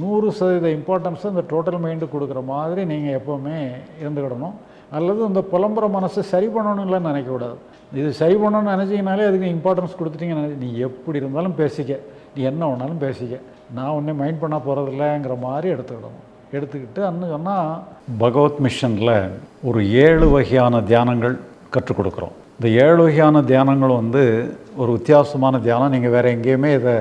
நூறு சதவீத இம்பார்ட்டன்ஸை இந்த டோட்டல் மைண்டு கொடுக்குற மாதிரி நீங்கள் எப்போவுமே இருந்துக்கிடணும். அல்லது இந்த புலம்புற மனசை சரி பண்ணணும்லாம் நினைக்கக்கூடாது இது சரி பண்ணணும்னு நினச்சிங்கனாலே அதுக்கு இம்பார்ட்டன்ஸ் கொடுத்துட்டீங்கன்னு நீ எப்படி இருந்தாலும் பேசிக்க. நீ என்ன வேணாலும் பேசிக்க. நான் ஒன்றே மைண்ட் பண்ண போகிறதில்லங்கிற மாதிரி எடுத்துக்கிடணும். எடுத்துக்கிட்டு அன்னு சொன்னால் பகவத் மிஷனில் ஒரு ஏழு வகையான தியானங்கள் கற்றுக் கொடுக்குறோம். இந்த ஏழு வகையான தியானங்கள் வந்து ஒரு வித்தியாசமான தியானம். நீங்கள் வேறு எங்கேயுமே இதை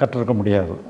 கற்றுருக்க முடியாது.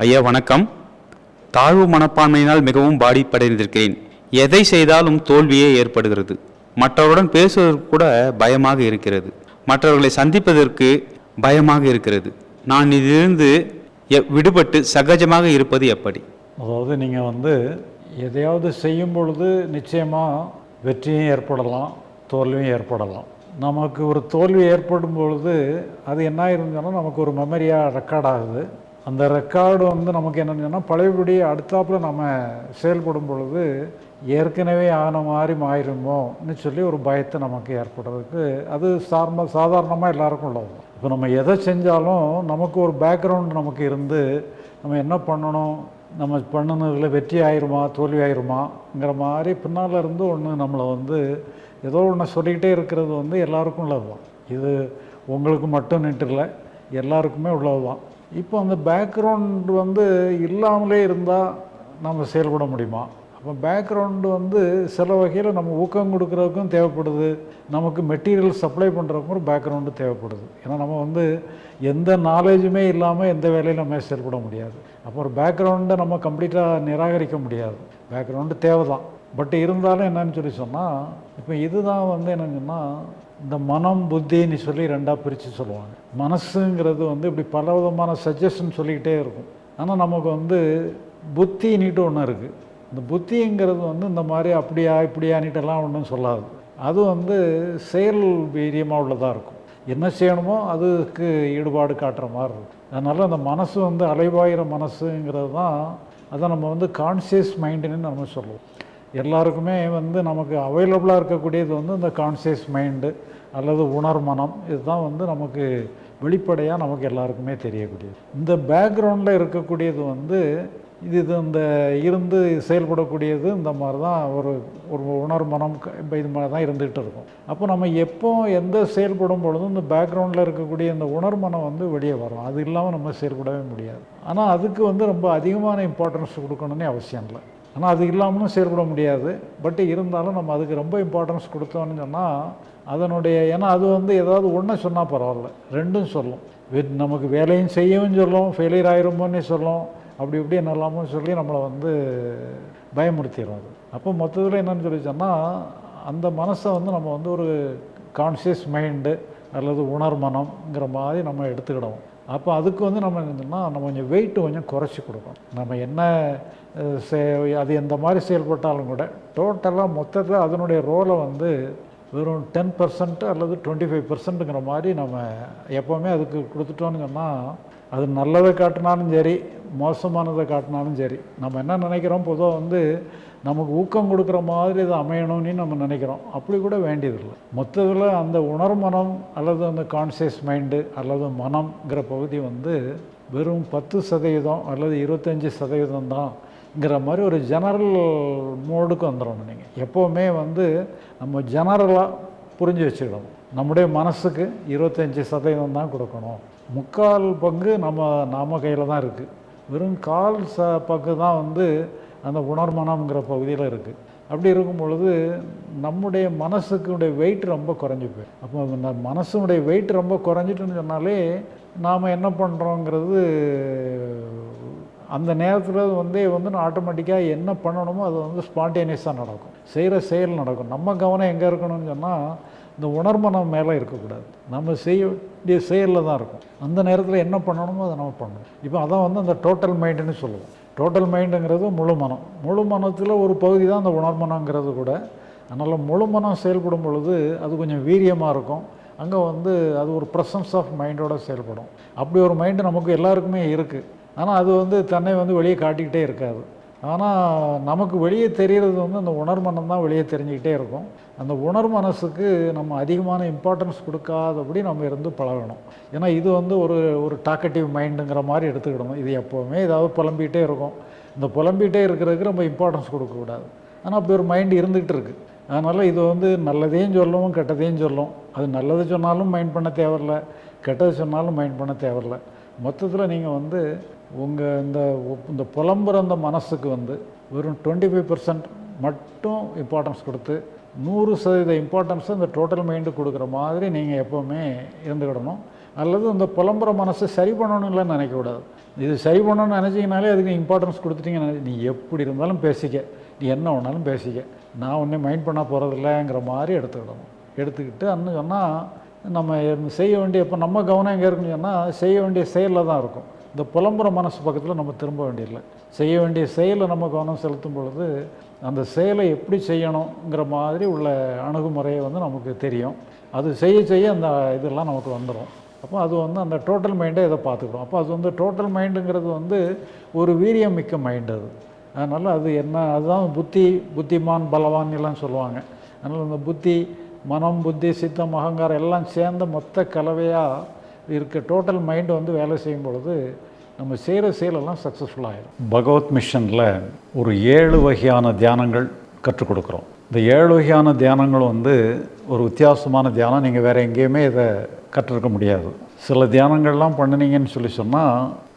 ஐயா வணக்கம். தாழ்வு மனப்பான்மையினால் மிகவும் பாதிப்படைந்திருக்கிறேன். எதை செய்தாலும் தோல்வியே ஏற்படுகிறது. மற்றவருடன் பேசுவதற்கு கூட பயமாக இருக்கிறது. மற்றவர்களை சந்திப்பதற்கு பயமாக இருக்கிறது. நான் இதிலிருந்து விடுபட்டு சகஜமாக இருப்பது எப்படி? அதாவது நீங்கள் வந்து எதையாவது செய்யும் பொழுது நிச்சயமாக வெற்றியும் ஏற்படலாம் தோல்வியும் ஏற்படலாம். நமக்கு ஒரு தோல்வி ஏற்படும் பொழுது அது என்ன இருந்தாலும் நமக்கு ஒரு மெமரியாக ரெக்கார்ட் ஆகுது. அந்த ரெக்கார்டு வந்து நமக்கு என்னென்னா பழையபடி அடுத்தாப்புல நம்ம செயல்படும் பொழுது ஏற்கனவே ஆன மாதிரி மாறிடுமோன்னு சொல்லி ஒரு பயத்தை நமக்கு ஏற்படுறதுக்கு அது சார்ந்த சாதாரணமாக எல்லாருக்கும் உள்ளது. இப்போ நம்ம எதை செஞ்சாலும் நமக்கு ஒரு பேக்ரவுண்ட் நமக்கு இருந்து நம்ம என்ன பண்ணணும் நம்ம பண்ணுனதில் வெற்றி ஆயிருமா தோல்வி ஆயிருமாங்கிற மாதிரி பின்னால் இருந்து ஒன்று நம்மளை வந்து ஏதோ ஒன்று சொல்லிக்கிட்டே இருக்கிறது வந்து எல்லாருக்கும் உள்ளது தான். இது உங்களுக்கு மட்டும் நின்றுல எல்லாருக்குமே உள்ளது தான். இப்போ அந்த பேக்ரவுண்ட் வந்து இல்லாமலே இருந்தால் நம்ம செயல்பட முடியுமா? அப்போ பேக்ரவுண்டு வந்து சில வகையில் நம்ம ஊக்கம் கொடுக்குறதுக்கும் தேவைப்படுது. நமக்கு மெட்டீரியல் சப்ளை பண்ணுறதுக்கும் ஒரு பேக்ரவுண்டு தேவைப்படுது. ஏன்னா நம்ம வந்து எந்த நாலேஜுமே இல்லாமல் எந்த வேலையும் நம்ம செயல்பட முடியாது. அப்போ ஒரு பேக்ரவுண்டை நம்ம கம்ப்ளீட்டாக நிராகரிக்க முடியாது. பேக்ரவுண்டு தேவை தான் பட் இருந்தாலும் என்னன்னு சொல்லி சொன்னால் இப்போ இதுதான் வந்து என்னன்னு சொன்னால் இந்த மனம் புத்தின்னு சொல்லி ரெண்டாக பிரித்து சொல்லுவாங்க. மனசுங்கிறது வந்து இப்படி பல விதமான சஜஷன் சொல்லிக்கிட்டே இருக்கும். ஆனால் நமக்கு வந்து புத்தின்னுட்டு ஒன்று இருக்குது இந்த புத்திங்கிறது வந்து இந்த மாதிரி அப்படியா இப்படியானிட்டெல்லாம் ஒன்றும் சொல்லாது. அது வந்து செயல் வீரியமாக உள்ளதாக இருக்கும். என்ன செய்யணுமோ அதுக்கு ஈடுபாடு காட்டுற மாதிரி இருக்கும். அதனால் அந்த மனசு வந்து அலைவாயிற மனசுங்கிறது தான் அதை நம்ம வந்து கான்சியஸ் மைண்டுன்னு நம்ம சொல்லுவோம். எல்லாருக்குமே வந்து நமக்கு அவைலபிளாக இருக்கக்கூடியது வந்து இந்த கான்சியஸ் மைண்டு அல்லது உணர்மனம் இதுதான் வந்து நமக்கு வெளிப்படையாக நமக்கு எல்லாருக்குமே தெரியக்கூடியது. இந்த பேக்ரவுண்டில் இருக்கக்கூடியது வந்து இது இது இந்த இருந்து செயல்படக்கூடியது இந்த மாதிரி தான் ஒரு ஒரு உணர்மனம் க- இது மாதிரி தான் இருந்துகிட்டு இருக்கும். அப்போ நம்ம எப்போ எந்த செயல்படும் பொழுதும் இந்த பேக்ரவுண்டில் இருக்கக்கூடிய இந்த உணர்மனம் வந்து வெளியே வரும். அது இல்லாமல் நம்ம செயல்படவே முடியாது. ஆனால் அதுக்கு வந்து ரொம்ப அதிகமான இம்பார்ட்டன்ஸ் கொடுக்கணும்னே அவசியம் இல்லை. ஆனால் அது இல்லாமலும் செயல்பட முடியாது. பட் இருந்தாலும் நம்ம அதுக்கு ரொம்ப இம்பார்ட்டன்ஸ் கொடுத்தோம்னு சொன்னால் அதனுடைய ஏன்னா அது வந்து ஏதாவது ஒன்று சொன்னால் பரவாயில்ல. ரெண்டும் சொல்லும். நமக்கு வேலையும் செய்யவும் சொல்லும் ஃபெயிலியர் ஆயிருமோன்னு சொல்லும். அப்படி இப்படி என்னெல்லாமும் சொல்லி நம்மளை வந்து பயமுறுத்திடும் அது. அப்போ மொத்தத்தில் என்னென்னு சொல்லி சொன்னால் அந்த மனசை வந்து நம்ம வந்து ஒரு கான்சியஸ் மைண்டு அல்லது உணர்மனம்ங்கிற மாதிரி நம்ம எடுத்துக்கிடணும். அப்போ அதுக்கு வந்து நம்ம என்னன்னா நம்ம கொஞ்சம் வெயிட் கொஞ்சம் குறைச்சி கொடுக்கணும். நம்ம என்ன செ- அது எந்த மாதிரி செயல்பட்டாலும் கூட டோட்டலாக மொத்தத்தில் அதனுடைய ரோலை வந்து வெறும் டென் பர்சன்ட் அல்லது டுவெண்ட்டி ஃபைவ் பர்சன்ட்டுங்கிற மாதிரி நம்ம எப்போவுமே அதுக்கு கொடுத்துட்டோன்னு சொன்னால் அது நல்லதை காட்டினாலும் சரி மோசமானதை காட்டினாலும் சரி நம்ம என்ன நினைக்கிறோம்? பொதுவாக வந்து நமக்கு ஊக்கம் கொடுக்குற மாதிரி இது அமையணும்னு நம்ம நினைக்கிறோம். அப்படி கூட வேண்டியதில்லை. மொத்தத்தில் அந்த உணர்மனம் அல்லது அந்த கான்சியஸ் மைண்டு அல்லது மனம்ங்கிற பகுதி வந்து வெறும் பத்து சதவீதம் அல்லது இருபத்தஞ்சி சதவீதம் தான்ங்கிற மாதிரி ஒரு ஜெனரல் மோடுக்கு வந்துடணும் நீங்கள் எப்போவுமே வந்து நம்ம ஜெனரலாக புரிஞ்சு வச்சுக்கணும் நம்முடைய மனசுக்கு இருபத்தஞ்சி சதவீதம் தான் கொடுக்கணும். முக்கால் பங்கு நம்ம நாம கையில் தான் இருக்குது வெறும் கால் ச பங்கு தான் வந்து அந்த உணர்மனம்ங்கிற பகுதியில் இருக்குது அப்படி இருக்கும் பொழுது நம்முடைய மனசுக்குடைய வெயிட் ரொம்ப குறைஞ்சி போயிடும் அப்போ அந்த மனசுனுடைய வெயிட் ரொம்ப குறைஞ்சிட்டுன்னு சொன்னாலே நாம் என்ன பண்ணுறோங்கிறது அந்த நேரத்தில் வந்து வந்து ஆட்டோமேட்டிக்காக என்ன பண்ணணுமோ அது வந்து ஸ்பான்டேனியஸாக நடக்கும். செய்கிற செயல் நடக்கும். நம்ம கவனம் எங்கே இருக்கணும்னு சொன்னால் இந்த உணர்மனம் மேலே இருக்கக்கூடாது. நம்ம செய்ய வேண்டிய செயலில் தான் இருக்கும். அந்த நேரத்தில் என்ன பண்ணணுமோ அதை நம்ம பண்ணணும். இப்போ அதான் வந்து அந்த டோட்டல் மைண்டுன்னு சொல்லுவோம். டோட்டல் மைண்டுங்கிறது முழு மனம். முழு மனத்தில் ஒரு பகுதி தான் அந்த உணர்மனங்கிறது கூட. அதனால் முழு மனம் செயல்படும் பொழுது அது கொஞ்சம் வீரியமாக இருக்கும். அங்கே வந்து அது ஒரு ப்ரெசன்ஸ் ஆஃப் மைண்டோட செயல்படும். அப்படி ஒரு மைண்டு நமக்கு எல்லாருக்குமே இருக்குது ஆனால் அது வந்து தன்னை வந்து வெளியே காட்டிக்கிட்டே இருக்காது. ஆனால் நமக்கு வெளியே தெரிகிறது வந்து அந்த உணர்மனம் தான் வெளியே தெரிஞ்சுக்கிட்டே இருக்கும். அந்த உணர் மனசுக்கு நம்ம அதிகமான இம்பார்ட்டன்ஸ் கொடுக்காதபடி நம்ம இருந்து பழகணும். ஏன்னா இது வந்து ஒரு ஒரு டாக்கட்டிவ் மைண்டுங்கிற மாதிரி எடுத்துக்கிடணும். இது எப்போவுமே ஏதாவது புலம்பிகிட்டே இருக்கும். இந்த புலம்பிகிட்டே இருக்கிறதுக்கு நம்ம இம்பார்ட்டன்ஸ் கொடுக்கக்கூடாது. ஆனால் அப்படி ஒரு மைண்டு இருந்துகிட்டு இருக்குது அதனால் இது வந்து நல்லதையும் சொல்லும் கெட்டதையும் சொல்லும். அது நல்லது சொன்னாலும் மைண்ட் பண்ண தேவையில்ல கெட்டது சொன்னாலும் மைண்ட் பண்ண தேவையில்ல. மொத்தத்தில் நீங்கள் வந்து உங்கள் இந்த இந்த புலம்புற அந்த மனசுக்கு வந்து வெறும் டுவெண்ட்டி ஃபைவ் பர்சன்ட் மட்டும் இம்பார்ட்டன்ஸ் கொடுத்து நூறு சதவீத இம்பார்ட்டன்ஸை இந்த டோட்டல் மைண்டு கொடுக்குற மாதிரி நீங்கள் எப்போவுமே இருந்துக்கிடணும். அல்லது அந்த புலம்புற மனசை சரி பண்ணணும்லாம் நினைக்கக்கூடாது இது சரி பண்ணணும்னு நினச்சிங்கனாலே அதுக்கு இம்பார்ட்டன்ஸ் கொடுத்துட்டீங்கன்னு நீ எப்படி இருந்தாலும் பேசிக்க. நீ என்ன வேணாலும் பேசிக்க. நான் ஒன்றே மைண்ட் பண்ண போகிறதில்லங்கிற மாதிரி எடுத்துக்கிடணும். எடுத்துக்கிட்டு அன்னு சொன்னால் நம்ம செய்ய வேண்டிய இப்போ நம்ம கவனம் எங்கே இருக்குன்னு சொன்னால் செய்ய வேண்டிய செயலில் தான் இருக்கும். இந்த புலம்புற மனசு பக்கத்தில் நம்ம திரும்ப வேண்டியதில்லை. செய்ய வேண்டிய செயலை நம்ம கவனம் செலுத்தும் பொழுது அந்த செயலை எப்படி செய்யணுங்கிற மாதிரி உள்ள அணுகுமுறையை வந்து நமக்கு தெரியும். அது செய்ய செய்ய அந்த இதெல்லாம் நமக்கு வந்துடும் அப்போ அது வந்து அந்த டோட்டல் மைண்டை இதை பார்த்துக்கிறோம். அப்போ அது வந்து டோட்டல் மைண்டுங்கிறது வந்து ஒரு வீரியம் மிக்க மைண்டு அது. அதனால் அது என்ன அதுதான் புத்தி புத்திமான் பலவான் எல்லாம் சொல்லுவாங்க. அதனால் அந்த புத்தி மனம் புத்தி சித்தம் அகங்காரம் எல்லாம் சேர்ந்த மொத்த கலவையாக இருக்க டோட்டல் மைண்டு வந்து வேலை செய்யும் பொழுது நம்ம செய்கிற செயலெல்லாம் சக்ஸஸ்ஃபுல் ஆயிடும் பகவத் மிஷனில் ஒரு ஏழு வகையான தியானங்கள் கற்றுக் கொடுக்குறோம். இந்த ஏழு வகையான தியானங்கள் வந்து ஒரு வித்தியாசமான தியானம். நீங்கள் வேறு எங்கேயுமே இதை கற்றுருக்க முடியாது. சில தியானங்கள்லாம் பண்ணினீங்கன்னு சொல்லி சொன்னால்